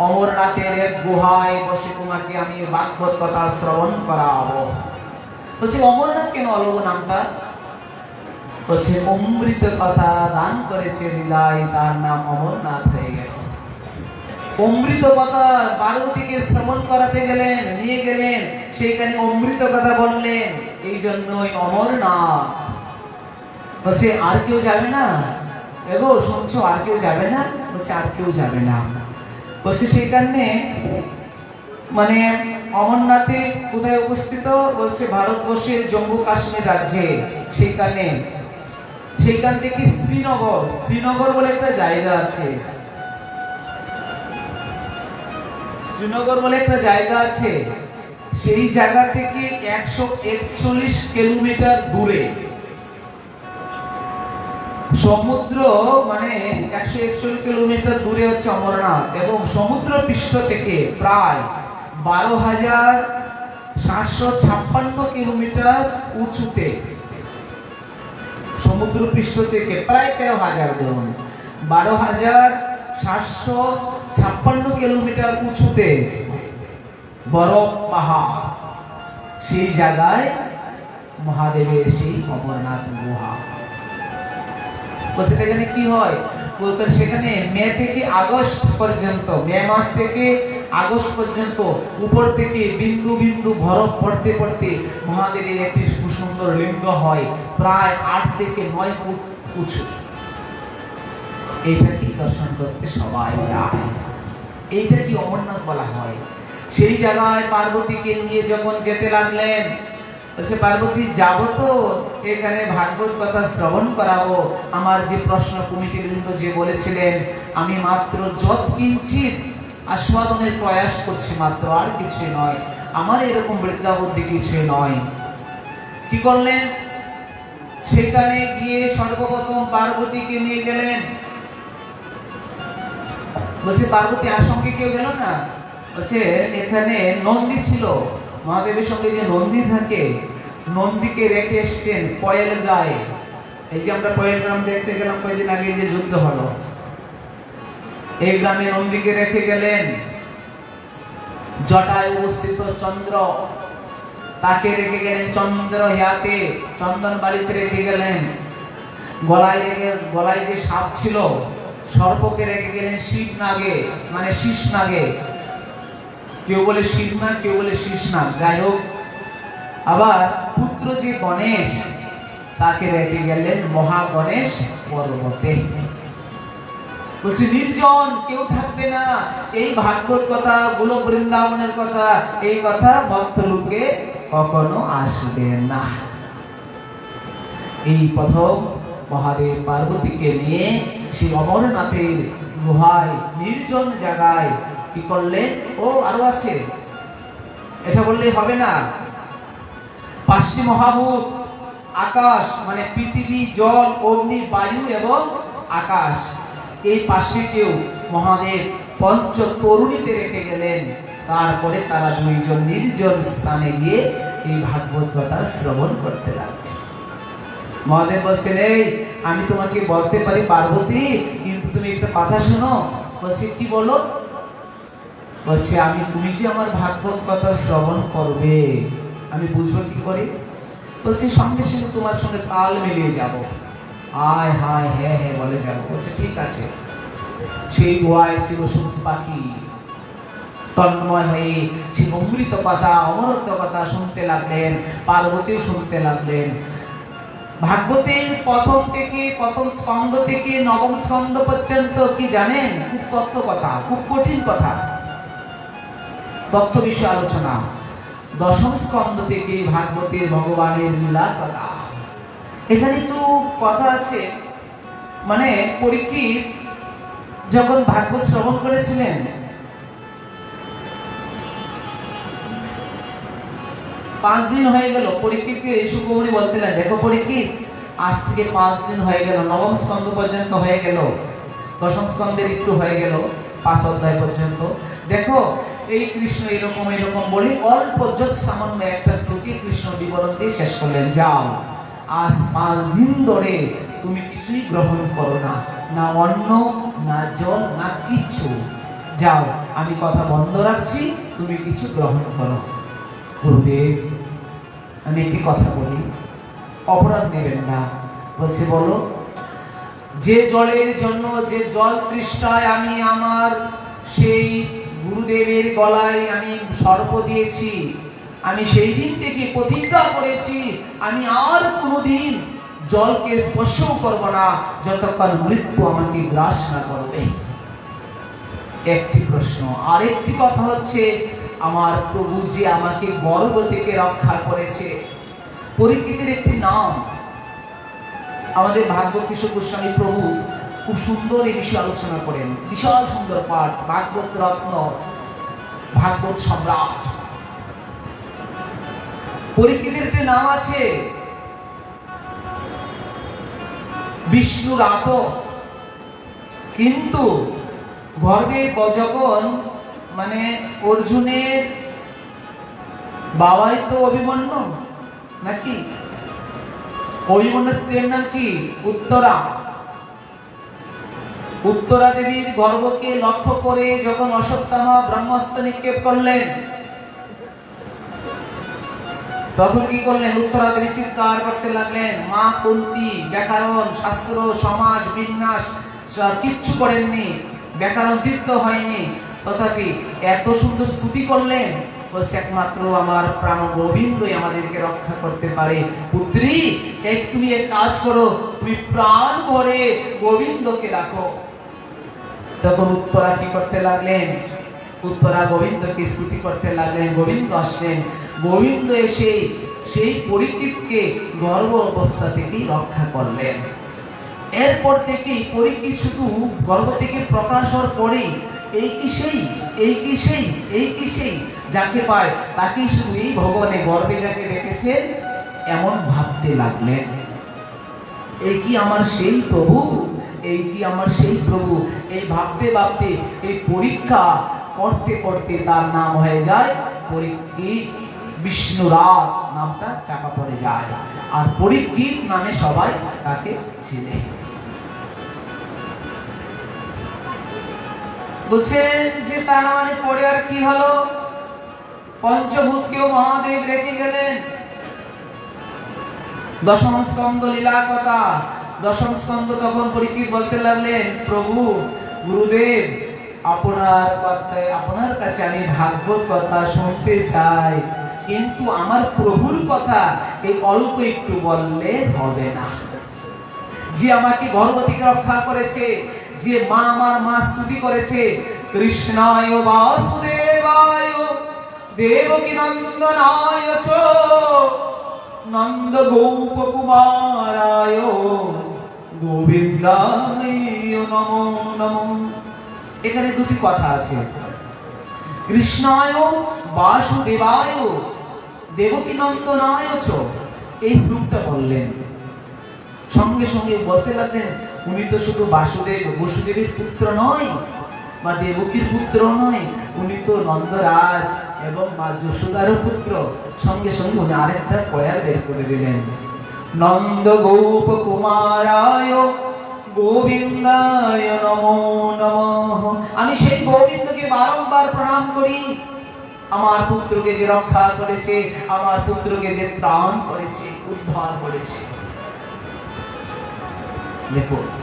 অমরনাথের এক গুহায় বসে তোমাকে আমি বাক্যত কথা শ্রবণ করাবো। বলছে অমরনাথ কেন অলব নামটা? বলছে, অমৃত কথা দান করেছে লীলায় তার নাম অমরনাথ হয়ে গেল। অমৃত কথা পার্বতীকে শ্রবণ করাতে গেলেন, নিয়ে গেলেন, সেইখানে অমৃত কথা বললেন, এই জন্যই অমরনাথ। বলছে, আর কেউ যাবে না? এগো, শুনছো, আর কেউ যাবে না? বলছে, আর কেউ যাবে না। বলছে সেখানে মানে অমরনাথে কোথায় অবস্থিত? বলছে ভারতবর্ষের জম্মু কাশ্মীর রাজ্যে। সেইখানে সেইখান থেকে শ্রীনগর। শ্রীনগর বলে একটা জায়গা আছে। শ্রীনগর বলে একটা জায়গা আছে। সেই জায়গা থেকে একশো একচল্লিশ কিলোমিটার দূরে। সমুদ্র মানে একশো একচল্লিশ কিলোমিটার দূরে হচ্ছে অমরনাথ এবং সমুদ্র পৃষ্ঠ থেকে প্রায় বারো হাজার সাতশো ছাপ্পান্ন কিলোমিটার উঁচুতে, সমুদ্র পৃষ্ঠ থেকে প্রায় তেরো হাজার ধরুন বারো হাজার সাতশো ছাপ্পান্ন কিলোমিটার উঁচুতে বরফ পাহাড়। সেই জায়গায় মহাদেবের সেই অমরনাথ গুহা। বলছে, সেখানে কি হয়? বলতে, সেখানে মে থেকে আগস্ট পর্যন্ত, মে মাস থেকে আগস্ট পর্যন্ত, উপর থেকে বিন্দু বিন্দু বরফ পড়তে পড়তে মহাদেবের একটি লিঙ্গ হয়, প্রায় আট থেকে নয় ফুট উঁচু। এইটা কি দর্শন করতে সবাই যায়। এইটা কি অমরনাথ বলা হয়? সেই জায়গায় পার্বতীকে নিয়ে যখন যেতে লাগলেন বলছে, পার্বতী, যাব তো। এখানে ভাগবত কথা শ্রবণ করাবো। আমার যে প্রশ্ন কমিটি বৃন্দ যে বলেছিলেন, আমি মাত্র যত কিঞ্চিত আস্বাদনের প্রয়াস করছি, মাত্র আর কিছু নয়। আমার এরকম বৃদ্ধাবুদ্ধি কিছু নয়। কি করলেন? সেখানে গিয়ে সর্বপ্রথম পার্বতীকে নিয়ে গেলেন। বলছে, পার্বতী, আর সঙ্গে কেউ গেল না? বলছে, এখানে নন্দী ছিল। মহাদেবের সঙ্গে যে নন্দী থাকে নন্দীকে রেখে এসছেন পয়েল গায়ে এই যে আমরা পয়েল গ্রাম দেখতে গেলাম কয়েকদিন আগে যে যুদ্ধ হলো। এই গ্রামে নন্দীকে রেখে গেলেন জটায় অবস্থিত চন্দ্র। তাকে রেখে গেলেন চন্দ্র হিয়াতে। চন্দন বাড়িতে রেখে গেলেন। গলায় গলায় যে সাপ ছিল, সর্পকে রেখে গেলেন শিব নাগে মানে শীষ নাগে কেউ বলে শিব নাগ কেউ বলে শীষ নাগ যাই হোক আবার পুত্র যে গণেশ, তাকে রেখে গেলেন মহা গণেশ পর্বতে। বলছে, নির্জন, কেউ থাকবে না। এই ভাগবত কথা গুলো বৃন্দাবনের কথা, এই কথা ভক্ত লোকে কখনো আসবে না। এই প্রথম মহাদেব পার্বতীকে নিয়ে সেই অমরনাথের গুহায়, নির্জন জায়গায় কি করলেন? ও আরও আছে। এটা বললে হবে না। পাঁচটি মহাভূত, আকাশ মানে পৃথিবী, জল, অগ্নি, বায়ু এবং আকাশ। এই পাঁচটিকেও মহাদেব পঞ্চ তরুণীতে রেখে গেলেন। তারপরে তারা দুইজন নির্জন স্থানে গিয়ে এই ভাগবত কথা শ্রবণ করতে লাগলেন। মহাদেব বলছেন, এই, আমি তোমাকে বলতে পারি পার্বতী, কিন্তু তুমি একটা কথা শোনো। বলছে, কি বলো? বলছে, আমি, তুমি যে আমার ভাগবত কথা শ্রবণ করবে আমি বুঝব কি করে? বলছে, সঙ্গে সঙ্গে তোমার সঙ্গে তাল মিলিয়ে যাব। আয়, হায় হ্যাঁ হ্যাঁ বলে যাব। বলছে, ঠিক আছে। সেই গোয়ায় ছিল শুধু পাখি তন্ময় হয়ে সেই অমৃত কথা অমরত্ব কথা শুনতে লাগলেন, পার্বতীও শুনতে লাগলেন। ভাগবতের প্রথম থেকে, প্রথম স্কন্ধ থেকে, নবম স্কন্ধ পর্যন্ত কি জানেন? খুব তত্ত্ব কথা, খুব কঠিন কথা। তত্ত্ব বিষয়ে আলোচনা। দশম স্কন্ধ থেকে ভাগবতের ভগবানের লীলা কথা। এখানে একটু কথা আছে মানে পরীক্ষিত যখন ভাগবত শ্রবণ করেছিলেন, পাঁচ দিন হয়ে গেল, পরীক্ষিতকে সুখমণি বলতেলেন দেখো পরীক্ষিত, আজ থেকে পাঁচ দিন হয়ে গেল, নবম স্কন্ধ পর্যন্ত হয়ে গেল, দশম স্কন্ধের একটু হয়ে গেল, পাঁচ অধ্যায় পর্যন্ত। দেখো এই কৃষ্ণ এরকম এরকম বলি অল্প যত সামান্য একটা শ্লোকে কৃষ্ণ বিবরণ দিয়ে শেষ করলেন। যাও, আজ পাঁচ দিন ধরে তুমি কিছুই গ্রহণ করো না। না অন্ন, না জল, না কিচ্ছু। যাও, আমি কথা বন্ধ রাখছি, তুমি কিছু গ্রহণ করো। গুরুদেব, আমি একটি কথা বলি। অপরাধ নেবেন না। বলছে, বলো, যে জলের জন্য, যে জল তৃষ্ণায় আমি আমার সেই গুরুদেবের গলায় আমি সর্প দিয়েছি। আমি সেই দিন থেকে প্রতিজ্ঞা করেছি, আমি আর কোনোদিন জলকে স্পর্শও করব না, যতক্ষণ মৃত্যু আমাকে গ্রাস না করবে। একটি প্রশ্ন। আরেকটি কথা হচ্ছে, আমার প্রভু যে আমাকে গর্ব থেকে রক্ষা করেছে পরিকৃতির একটি নাম। আমাদের ভাগ্য কিশোর গোস্বামী প্রভু খুব সুন্দর এই বিষয়ে আলোচনা করেন। বিশাল সুন্দর পাঠ, ভাগবত রত্ন, ভাগবত সম্রাট। পরীক্ষিতের একটি নাম আছে বিষ্ণু রাত কিন্তু গর্বে যখন মানে অর্জুনের বাবাই তো অভিমন্য, নাকি? অভিমন্য স্ত্রীর নাম কি? উত্তরা। উত্তরা দেবীর গর্বকে লক্ষ্য করে যখন অশ্বত্থামা ব্রহ্মাস্ত্র নিক্ষেপ করলেন, তখন কি করলেন? উত্তরা দেবী চিৎকার করতে লাগলেন, মা কুন্তি, ব্যাকরণ, শাস্ত্র, সমাজ, বিন্যাস কিচ্ছু করেননি, ব্যাকরণ তীর্থ হয়নি। তথাপি এত সুন্দর স্তুতি করলেন, বলছে, একমাত্র আমার প্রাণ গোবিন্দই আমাদেরকে রক্ষা করতে পারে। পুত্রী তুমি এক কাজ করো, তুমি প্রাণ ভরে গোবিন্দকে রাখো। তখন উত্তরা কি করতে লাগলেন? উত্তরা গোবিন্দকে স্তুতি করতে লাগলেন, গোবিন্দ আসলেন। গোবিন্দ এসে সেই পরিকৃতকে গর্ব অবস্থা থেকেই রক্ষা করলেন। এরপর থেকেই পরীক্ষিত শুধু গর্ভ থেকে প্রকাশ হওয়ার পরেই এই কি সেই? এই কি সেই? এই কি সেই? যাকে পায়, তাকেই শুধু এই ভগবানের গর্বে যাকে দেখেছে, এমন ভাবতে লাগলেন। এই কি আমার সেই প্রভু? এই কি আমার সেই প্রভু? এই ভাবতে ভাবতে, এই পরীক্ষা করতে করতে তার নাম হয়ে যায় পরীক্ষিত বিষ্ণুরাত নামটা চাপা পড়ে যায়। আর পরীক্ষিত নামে সবাই তাকে চিনে। বলছেন যে তার মানে পরে আর কি হলো? পঞ্চভূতকেও মহাদেব রেখে গেলেন। দশম স্কন্দ লীলা কথা। দশম স্কন্ধ তখন পরীক্ষিত বলতে লাগলেন? প্রভু, গুরুদেব, আপনার কথায়, আপনার কাছে আমি ভাগবত কথা শুনতে চাই। কিন্তু আমার প্রভুর কথা এই অল্প একটু বললে হবে না। যে আমাকে গর্ভ থেকে রক্ষা করেছে, যে মা আমার মা স্তুতি করেছে, কৃষ্ণায় বাসুদেবায়, দেবকী নন্দনায় নন্দ গোপ কুমারায় এখানে দুটি কথা আছে। কৃষ্ণায়, বাসুদেবায় এই শ্লোকটা বললেন। সঙ্গে সঙ্গে বলতে লাগলেন, উনি তো শুধু বাসুদেব, বসুদেবের পুত্র নয় বা দেবকীর পুত্র নয়, উনি তো নন্দরাজ এবং মা যশোদারও পুত্র। সঙ্গে সঙ্গে উনি আরেকটা কয়ার বের করে দিলেন। নন্দ গোপ কুমারায় গোবিন্দায় নমো নমঃ। আমি সেই গোবিন্দকে বারংবার প্রণাম করি। আমার পুত্রকে যে রক্ষা করেছে, আমার পুত্রকে যে ত্রাণ করেছে, উদ্ধার করেছে। দেখো